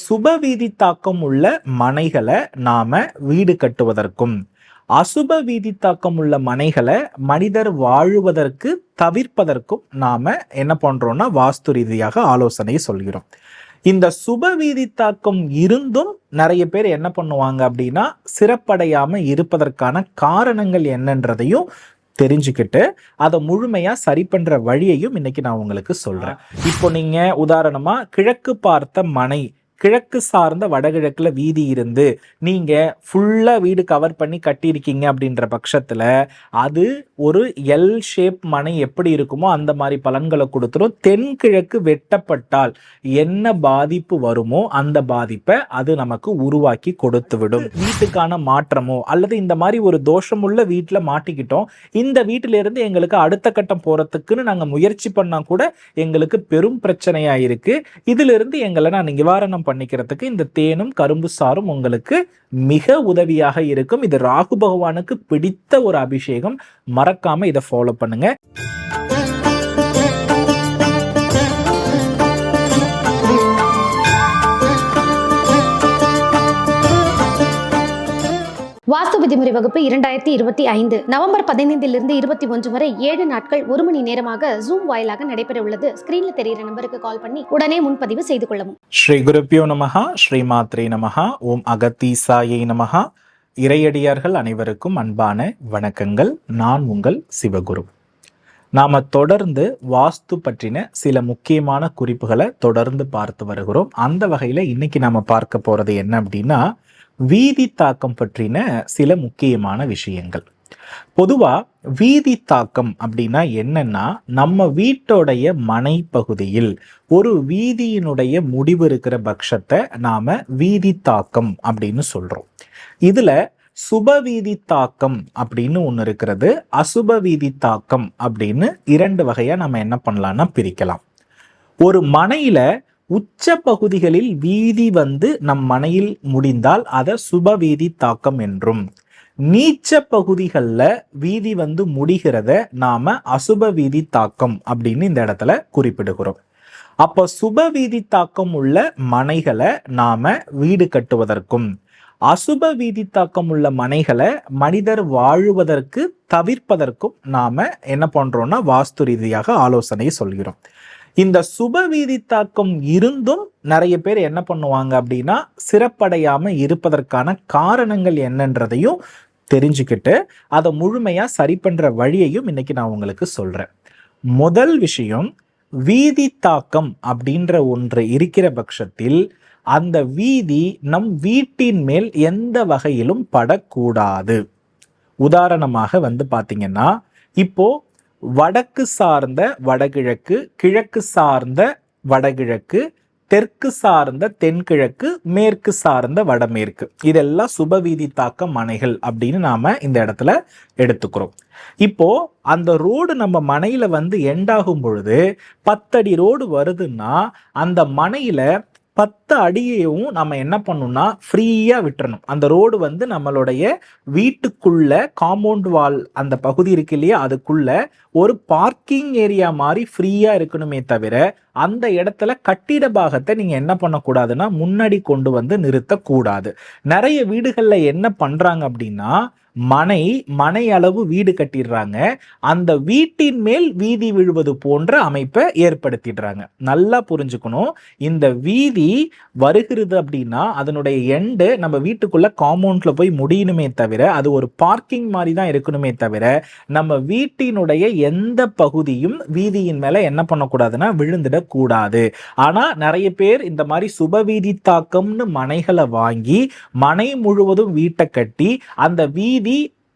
சுப வீதி தாக்கம் உள்ள மனைகளை நாம வீடு கட்டுவதற்கும் அசுப வீதி தாக்கம் உள்ள மனைகளை மனிதர் வாழுவதற்கு தவிர்ப்பதற்கும் நாம என்ன பண்றோம்னா வாஸ்து ரீதியாக ஆலோசனை சொல்கிறோம். இந்த சுப வீதி தாக்கம் இருந்தும் நிறைய பேர் என்ன பண்ணுவாங்க அப்படின்னா சிறப்படையாம இருப்பதற்கான காரணங்கள் என்னன்றதையும் தெரிஞ்சுக்கிட்டு அதை முழுமையா சரி பண்ற வழியையும் இன்னைக்கு நான் உங்களுக்கு சொல்றேன். இப்போ நீங்க உதாரணமா கிழக்கு பார்த்த மனை கிழக்கு சார்ந்த வடகிழக்குல வீதி இருந்து நீங்க ஃபுல்லா வீடு கவர் பண்ணி கட்டியிருக்கீங்க அப்படின்ற பட்சத்துல அது ஒரு எல் ஷேப் மனை எப்படி இருக்குமோ அந்த மாதிரி பலன்களை கொடுத்துரும். தென்கிழக்கு வெட்டப்பட்டால் என்ன பாதிப்பு வருமோ அந்த பாதிப்பை அது நமக்கு உருவாக்கி கொடுத்து விடும். வீட்டுக்கான மாற்றமோ அல்லது இந்த மாதிரி ஒரு தோஷமுள்ள வீட்டுல மாட்டிக்கிட்டோம். இந்த வீட்டில இருந்து எங்களுக்கு அடுத்த கட்டம் போறதுக்குன்னு நாங்க முயற்சி பண்ணா கூட எங்களுக்கு பெரும் பிரச்சனையா இருக்கு. இதுல இருந்து எங்களை நான் நிவாரணம் பண்ணிக்கிறதுக்கு இந்த தேனும் கரும்பு சாரும் உங்களுக்கு மிக உதவியாக இருக்கும். இது ராகு பகவானுக்கு பிடித்த ஒரு அபிஷேகம். மறக்காம இதை ஃபாலோ பண்ணுங்க. வாஸ்து விதிமுறை வகுப்பு இரண்டாயிரத்தி இருபத்தி ஐந்து நவம்பர் பதினைந்திலிருந்து இருபத்தி ஒன்று வரை ஏழு நாட்கள் ஒரு மணி நேரமாக ஜூம் வாயிலாக நடைபெற உள்ளது. ஸ்கிரீன்ல தெரியிற நம்பருக்கு கால் பண்ணி உடனே முன்பதிவு செய்து கொள்ளவும். ஸ்ரீ குருப்பியோ நமஹா ஸ்ரீ மாத்ரே நமஹா ஓம் அகத்தீசாயை நமஹா. இறையடியார்கள் அனைவருக்கும் அன்பான வணக்கங்கள். நான் உங்கள் சிவகுரு. நாம் தொடர்ந்து வாஸ்து பற்றின சில முக்கியமான குறிப்புகளை தொடர்ந்து பார்த்து வருகிறோம். அந்த வகையில் இன்னைக்கு நாம் பார்க்க போகிறது என்ன அப்படின்னா வீதி தாக்கம் பற்றின சில முக்கியமான விஷயங்கள். பொதுவா வீதி தாக்கம் அப்படின்னா என்னன்னா நம்ம வீட்டோடைய மனை பகுதியில் ஒரு வீதியினுடைய முடிவு இருக்கிற பட்சத்தை நாம வீதி தாக்கம் அப்படின்னு சொல்றோம். இதுல சுப வீதி தாக்கம் அப்படின்னு ஒன்று இருக்கிறது அசுப வீதி தாக்கம் அப்படின்னு இரண்டு வகையா நம்ம என்ன பண்ணலாம்னா பிரிக்கலாம். ஒரு மனையில உச்ச பகுதிகளில் வீதி வந்து நம் மனையில் முடிந்தால் அதை சுப வீதி தாக்கம் என்றும். நீச்ச பகுதிகளில் வீதி வந்து முடிகிறத நாம அசுப வீதி தாக்கம் அப்படின்னு இந்த இடத்துல குறிப்பிடுகிறோம். அப்போ சுப வீதி தாக்கம் உள்ள மனைகளை நாம வீடு கட்டுவதற்கும் அசுப வீதி தாக்கம் உள்ள மனைகளை மனிதர் வாழுவதற்கு தவிர்ப்பதற்கும் நாம என்ன பண்றோம்னா வாஸ்து ரீதியாக ஆலோசனை சொல்கிறோம். இந்த சுப வீதி தாக்கம் இருந்தும் நிறைய பேர் என்ன பண்ணுவாங்க அப்படின்னா சிறப்படையாம இருப்பதற்கான காரணங்கள் என்னன்றதையும் தெரிஞ்சுக்கிட்டு அதை முழுமையா சரி பண்ற வழியையும் இன்னைக்கு நான் உங்களுக்கு சொல்றேன். முதல் விஷயம் வீதி தாக்கம் அப்படின்ற ஒன்று இருக்கிற பட்சத்தில் அந்த வீதி நம் வீட்டின் மேல் எந்த வகையிலும் படக்கூடாது. உதாரணமாக வந்து பாத்தீங்கன்னா இப்போ வடக்கு சார்ந்த வடகிழக்கு கிழக்கு சார்ந்த வடகிழக்கு தெற்கு சார்ந்த தென்கிழக்கு மேற்கு சார்ந்த வடமேற்கு. இதெல்லாம் சுபவீதி தாக்க மனைகள் அப்படின்னு நாம இந்த இடத்துல எடுத்துக்கிறோம். இப்போ அந்த ரோடு நம்ம மனையில வந்து எண்டாகும் பொழுது பத்தடி ரோடு வருதுன்னா அந்த மனையில பத்து அடியையும் நம்ம என்ன பண்ணணும்னா ஃப்ரீயாக விட்டுறணும். அந்த ரோடு வந்து நம்மளுடைய வீட்டுக்குள்ள காம்பவுண்ட் வால் அந்த பகுதி இருக்கு இல்லையா அதுக்குள்ள ஒரு பார்க்கிங் ஏரியா மாதிரி ஃப்ரீயாக இருக்கணுமே தவிர அந்த இடத்துல கட்டிட பாகத்தை நீங்கள் என்ன பண்ணக்கூடாதுன்னா முன்னாடி கொண்டு வந்து நிறுத்தக்கூடாது. நிறைய வீடுகளில் என்ன பண்ணுறாங்க அப்படின்னா மனை மனை அளவு வீடு கட்டிடுறாங்க. அந்த வீட்டின் மேல் வீதி விழுவது போன்ற அமைப்பை ஏற்படுத்திடுறாங்க. நல்லா புரிஞ்சுக்கணும். இந்த வீதி வருகிறது அப்படின்னா அதனுடைய எண்டு நம்ம வீட்டுக்குள்ள காம்பவுண்ட்ல போய் முடியணுமே தவிர அது ஒரு பார்க்கிங் மாதிரி தான் இருக்கணுமே தவிர நம்ம வீட்டினுடைய எந்த பகுதியும் வீதியின் மேல என்ன பண்ணக்கூடாதுன்னா விழுந்துடக்கூடாது. ஆனா நிறைய பேர் இந்த மாதிரி சுப வீதி தாக்கம்னு மனைகளை வாங்கி மனை முழுவதும் வீட்டை கட்டி அந்த வீதி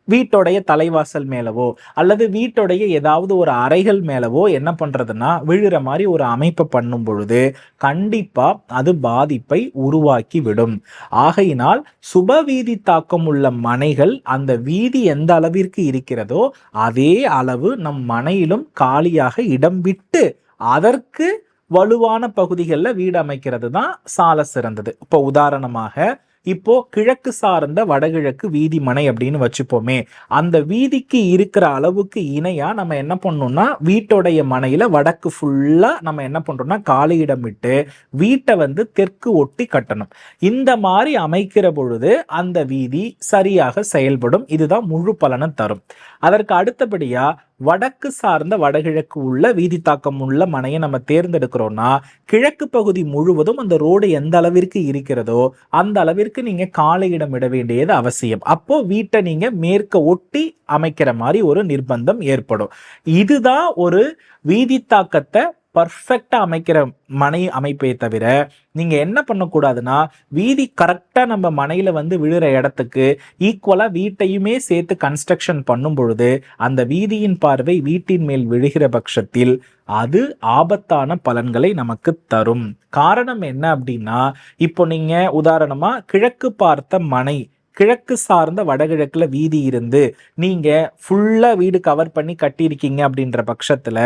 வீட்டோடைய தலைவாசல் மேலவோ அல்லது வீட்டோடைய ஏதாவது ஒரு அறைகள் மேலவோ என்ன பண்றதுன்னா விழுற மாதிரி ஒரு அமைப்பை பண்ணும் பொழுது கண்டிப்பா அது பாதிப்பை உருவாக்கி விடும். ஆகையினால் சுப வீதி தாக்கம் உள்ள மனைகள் அந்த வீதி எந்த அளவிற்கு இருக்கிறதோ அதே அளவு நம் மனையிலும் காலியாக இடம் விட்டு அதற்கு வலுவான பகுதிகளில் வீடு அமைக்கிறது தான் சால சிறந்தது. இப்போ உதாரணமாக இப்போ கிழக்கு சார்ந்த வடகிழக்கு வீதி மனை அப்படின்னு வச்சுப்போமே அந்த வீதிக்கு இருக்கிற அளவுக்கு இணையா நம்ம என்ன பண்ணோம்னா வீட்டோடைய மனையில வடக்கு ஃபுல்லா நம்ம என்ன பண்றோம்னா காலியிடம் விட்டு வீட்டை வந்து தெற்கு ஒட்டி கட்டணும். இந்த மாதிரி அமைக்கிற பொழுது அந்த வீதி சரியாக செயல்படும். இதுதான் முழு பலனை தரும். அதற்கு அடுத்தபடியா வடக்கு சார்ந்த வடகிழக்கு உள்ள வீதி தாக்கம் உள்ள மனையை நம்ம தேர்ந்தெடுக்கிறோம்னா கிழக்கு பகுதி முழுவதும் அந்த ரோடு எந்த அளவிற்கு இருக்கிறதோ அந்த அளவிற்கு நீங்க காலையிடம் இட வேண்டியது அவசியம். அப்போ வீட்டை நீங்க மேற்க ஒட்டி அமைக்கிற மாதிரி ஒரு நிர்பந்தம் ஏற்படும். இதுதான் ஒரு வீதி பர்ஃபெக்டாக அமைக்கிற மனை அமைப்பே தவிர நீங்கள் என்ன பண்ணக்கூடாதுன்னா வீதி கரெக்டாக நம்ம மனையில் வந்து விழுற இடத்துக்கு ஈக்குவலாக வீட்டையுமே சேர்த்து கன்ஸ்ட்ரக்ஷன் பண்ணும் பொழுது அந்த வீதியின் பார்வை வீட்டின் மேல் விழுகிற பட்சத்தில் அது ஆபத்தான பலன்களை நமக்கு தரும். காரணம் என்ன அப்படின்னா இப்போ நீங்கள் உதாரணமாக கிழக்கு பார்த்த மனை கிழக்கு சார்ந்த வடகிழக்கில் வீதி இருந்து நீங்கள் ஃபுல்லாக வீடு கவர் பண்ணி கட்டியிருக்கீங்க அப்படின்ற பட்சத்தில்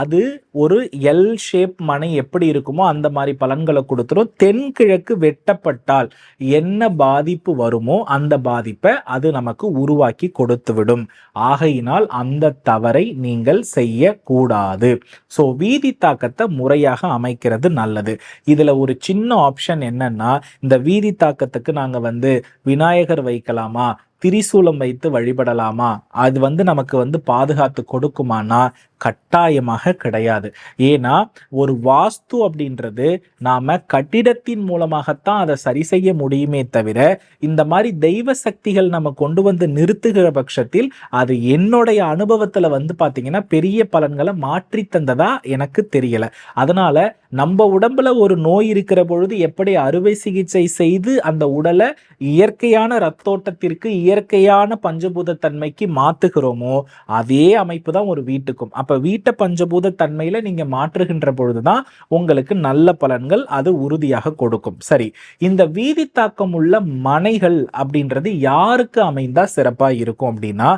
அது ஒரு எல் ஷேப் மனை எப்படி இருக்குமோ அந்த மாதிரி பலன்களை கொடுத்துரும். தென்கிழக்கு வெட்டப்பட்டால் என்ன பாதிப்பு வருமோ அந்த பாதிப்பை அது நமக்கு உருவாக்கி கொடுத்துவிடும். ஆகையினால் அந்த தவறை நீங்கள் செய்யக்கூடாது. ஸோ வீதி தாக்கத்தை முறையாக அமைக்கிறது நல்லது. இதில் ஒரு சின்ன ஆப்ஷன் என்னன்னா இந்த வீதி தாக்கத்துக்கு நாங்கள் வந்து விநாயகர் வைக்கலாமா? திரிசூலம் வைத்து வழிபடலாமா? அது வந்து நமக்கு வந்து பாதுகாத்து கொடுக்குமானா? கட்டாயமாக கிடையாது. ஏன்னா ஒரு வாஸ்து அப்படின்றது நாம கட்டிடத்தின் மூலமாகத்தான் அதை சரி செய்ய முடியுமே தவிர இந்த மாதிரி தெய்வ சக்திகள் நம்ம கொண்டு வந்து நிறுத்துகிற பட்சத்தில் அது என்னுடைய அனுபவத்துல வந்து பாத்தீங்கன்னா பெரிய பலன்களை மாற்றி தந்ததா எனக்கு தெரியல. அதனால நம்ம உடம்புல ஒரு நோய் இருக்கிற பொழுது எப்படி அறுவை சிகிச்சை செய்து அந்த உடலை இயற்கையான ரத்தோட்டத்திற்கு இயற்கையான பஞ்சபூத தன்மைக்கு மாத்துகிறோமோ அதே அமைப்பு தான் ஒரு வீட்டுக்கும். அப்ப வீட்டை பஞ்சபூத தன்மையில நீங்க மாற்றுகின்ற பொழுதுதான் உங்களுக்கு நல்ல பலன்கள் அது உறுதியாக கொடுக்கும். சரி இந்த வீதி தாக்கம் உள்ள மனைகள் அப்படின்றது யாருக்கு அமைந்தா சிறப்பா இருக்கும் அப்படின்னா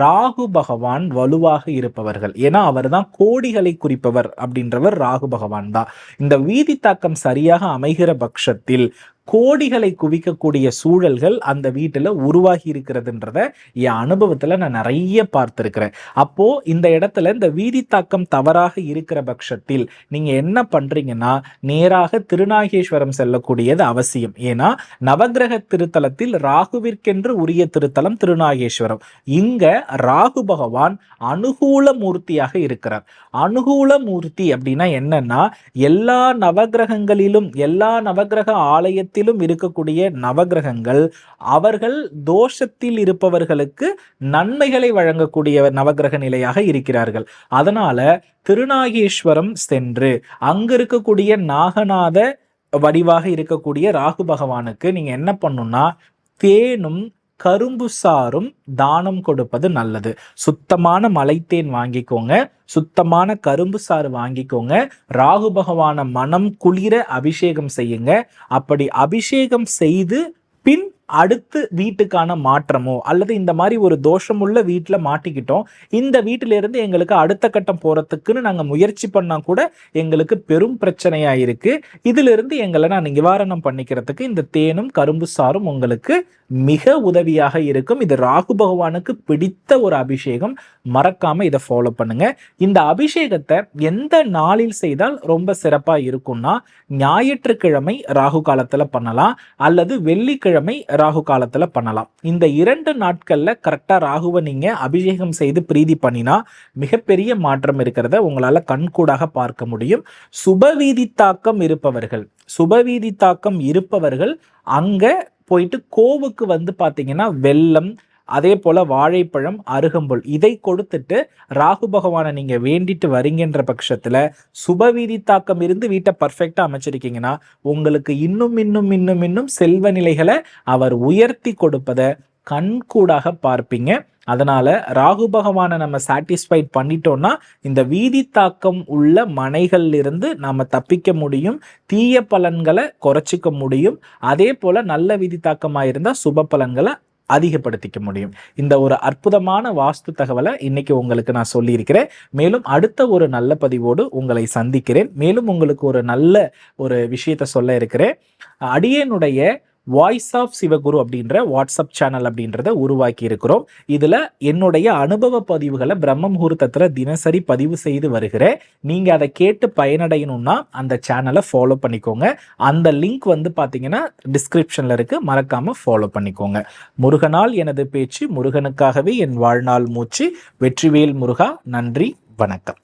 ராகு பகவான் வலுவாக இருப்பவர்கள். ஏன்னா அவர் தான் கோடிகளை குறிப்பவர் அப்படின்றவர் ராகு பகவான் தான். இந்த வீதி தாக்கம் சரியாக அமைகிற பட்சத்தில் கோடிகளை குவிக்கக்கூடிய சூழல்கள் அந்த வீட்டில் உருவாகி இருக்கிறதுன்றத என் அனுபவத்தில் நான் நிறைய பார்த்துருக்கிறேன். அப்போ இந்த இடத்துல இந்த வீதி தாக்கம் தவறாக இருக்கிற பட்சத்தில் நீங்கள் என்ன பண்ணுறீங்கன்னா நேராக திருநாகேஸ்வரம் செல்லக்கூடியது அவசியம். ஏன்னா நவக்கிரக திருத்தலத்தில் ராகுவிற்கென்று உரிய திருத்தலம் திருநாகேஸ்வரம். இங்க ராகு பகவான் அனுகூல மூர்த்தியாக இருக்கிறார். அனுகூல மூர்த்தி அப்படின்னா என்னன்னா எல்லா நவக்கிரகங்களிலும் எல்லா நவக்கிரக அனைத்திலும் இருக்கக்கூடிய நவக்கிரகங்கள் அவர்கள் தோஷத்தில் இருப்பவர்களுக்கு நன்மைகளை வழங்கக்கூடிய நவக்கிரக நிலையாக இருக்கிறார்கள். அதனால திருநாகேஸ்வரம் சென்று அங்க இருக்கக்கூடிய நாகநாத வடிவாக இருக்கக்கூடிய ராகு பகவானுக்கு நீங்க என்ன பண்ணும்னா தேனும் கரும்பு சாறும் தானம் கொடுப்பது நல்லது. சுத்தமான மலைத்தேன் வாங்கிக்கோங்க. சுத்தமான கரும்பு சாறு வாங்கிக்கோங்க. ராகு பகவான மனம் குளிர அபிஷேகம் செய்யுங்க. அப்படி அபிஷேகம் செய்து பின் அடுத்து வீட்டுக்கான மாற்றமோ அல்லது இந்த மாதிரி ஒரு தோஷமுள்ள வீட்டில் மாட்டிக்கிட்டோம். இந்த வீட்டில இருந்து எங்களுக்கு அடுத்த கட்டம் போறதுக்குன்னு நாங்கள் முயற்சி பண்ணால் கூட எங்களுக்கு பெரும் பிரச்சனையாக இருக்கு. இதிலிருந்து எங்களை நான் நிவாரணம் பண்ணிக்கிறதுக்கு இந்த தேனும் கரும்பு சாரும் உங்களுக்கு மிக உதவியாக இருக்கும். இது ராகு பகவானுக்கு பிடித்த ஒரு அபிஷேகம். மறக்காம இதை ஃபாலோ பண்ணுங்க. இந்த அபிஷேகத்தை எந்த நாளில் செய்தால் ரொம்ப சிறப்பா இருக்கும்னா ஞாயிற்றுக்கிழமை ராகு காலத்துல பண்ணலாம். அல்லது வெள்ளிக்கிழமை ராகு காலத்துல பண்ணலாம். இந்த இரண்டு நாட்கள்ல கரெக்டா ராகுவை நீங்க அபிஷேகம் செய்து பிரீதி பண்ணினா மிகப்பெரிய மாற்றம் இருக்கிறத உங்களால கண்கூடாக பார்க்க முடியும். சுபவீதி தாக்கம் இருப்பவர்கள் சுபவீதி தாக்கம் இருப்பவர்கள் அங்க போயிட்டு கோவுக்கு வந்து பார்த்தீங்கன்னா வெள்ளம் அதே போல வாழைப்பழம் அருகம்புல். இதை கொடுத்துட்டு ராகு பகவானை நீங்க வேண்டிட்டு வரீங்கன்ற பட்சத்துல சுபவீதி தாக்கம் இருந்து வீட்டை பர்ஃபெக்டா அமைச்சிருக்கீங்கன்னா உங்களுக்கு இன்னும் இன்னும் இன்னும் இன்னும் செல்வ நிலைகளை அவர் உயர்த்தி கொடுப்பதை கண்கூடாக பார்ப்பீங்க. அதனால ராகு பகவானை நம்ம சாட்டிஸ்ஃபைட் பண்ணிட்டோம்னா இந்த வீதி தாக்கம் உள்ள மனைகள்ல இருந்து நாம தப்பிக்க முடியும். தீய பலன்களை குறைச்சிக்க முடியும். அதே போல நல்ல விதி தாக்கமாக இருந்தால் சுப பலன்களை அதிகப்படுத்திக்க முடியும். இந்த ஒரு அற்புதமான வாஸ்து தகவலை இன்னைக்கு உங்களுக்கு நான் சொல்லியிருக்கிறேன். மேலும் அடுத்த ஒரு நல்ல பதிவோடு உங்களை சந்திக்கிறேன். மேலும் உங்களுக்கு ஒரு நல்ல ஒரு விஷயத்த சொல்ல இருக்கிறேன். அடியனுடைய வாய்ஸ் ஆஃப் சிவகுரு அப்படின்ற வாட்ஸ்அப் சேனல் அப்படின்றத உருவாக்கி இருக்கிறோம். இதுல என்னுடைய அனுபவ பதிவுகளை பிரம்ம முகூர்த்தத்துல தினசரி பதிவு செய்து வருகிறேன். நீங்க அதை கேட்டு பயனடையணும்னா அந்த சேனலை ஃபாலோ பண்ணிக்கோங்க. அந்த லிங்க் வந்து பாத்தீங்கன்னா டிஸ்கிரிப்ஷன்ல இருக்கு. மறக்காம ஃபாலோ பண்ணிக்கோங்க. முருகனால் எனது பேச்சு முருகனுக்காகவே என் வாழ்நாள் மூச்சு. வெற்றிவேல் முருகா நன்றி வணக்கம்.